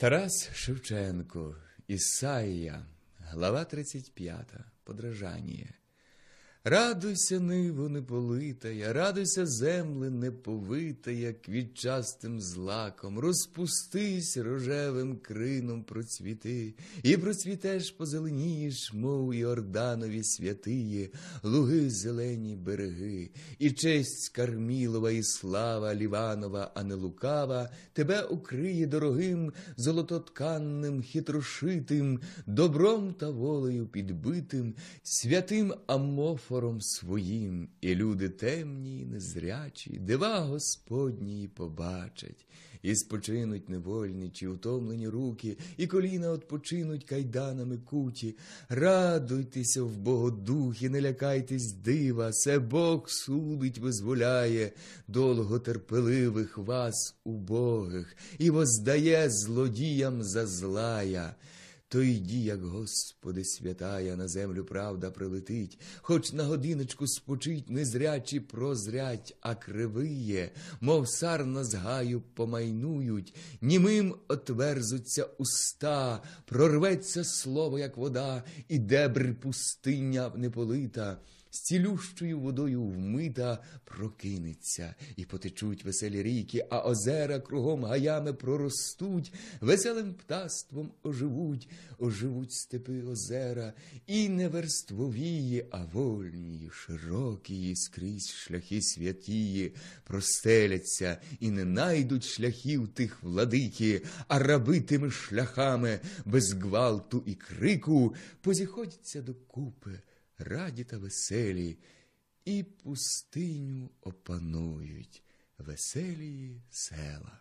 Тарас Шевченко, Ісаїя, глава 35, подражання. Радуйся, ниво неполитая, радуйся, земле неповитая, квітчастим злаком, розпустись рожевим крином процвіти, і процвітеш, позеленієш, мов Іорданові святиє, луги зелені береги, і честь Кармілова, і слава Ліванова, а не лукава, тебе укриє дорогим, золототканним, хитрошитим, добром та волею підбитим, святим амофором своїм, і люди темні, й незрячі, дива Господні побачать, і спочинуть невольничі, утомлені руки, і коліна odpoczинуть кайданами куті. Радуйтеся в Богодухі, не лякайтесь дива, се Бог судить, визволяє довготерпеливих вас, убогих, і воздає злодіям за злая. То йді, як Господи святая, на землю правда прилетить, хоч на годиночку спочить незрячі прозрять, а кривиє, мов сарна з гаю помайнують, німим отверзуться уста, прорветься слово, як вода, і дебри пустиня неполита. З цілющою водою вмита прокинеться, і потечуть веселі ріки, а озера кругом гаями проростуть, веселим птаством оживуть, оживуть степи озера, і не верствовії, а вольні, широкі, скрізь шляхи святії, простеляться і не найдуть шляхів тих владики, а раби тими шляхами без гвалту і крику позіходяться докупи раді та веселі, і пустиню опанують веселі села.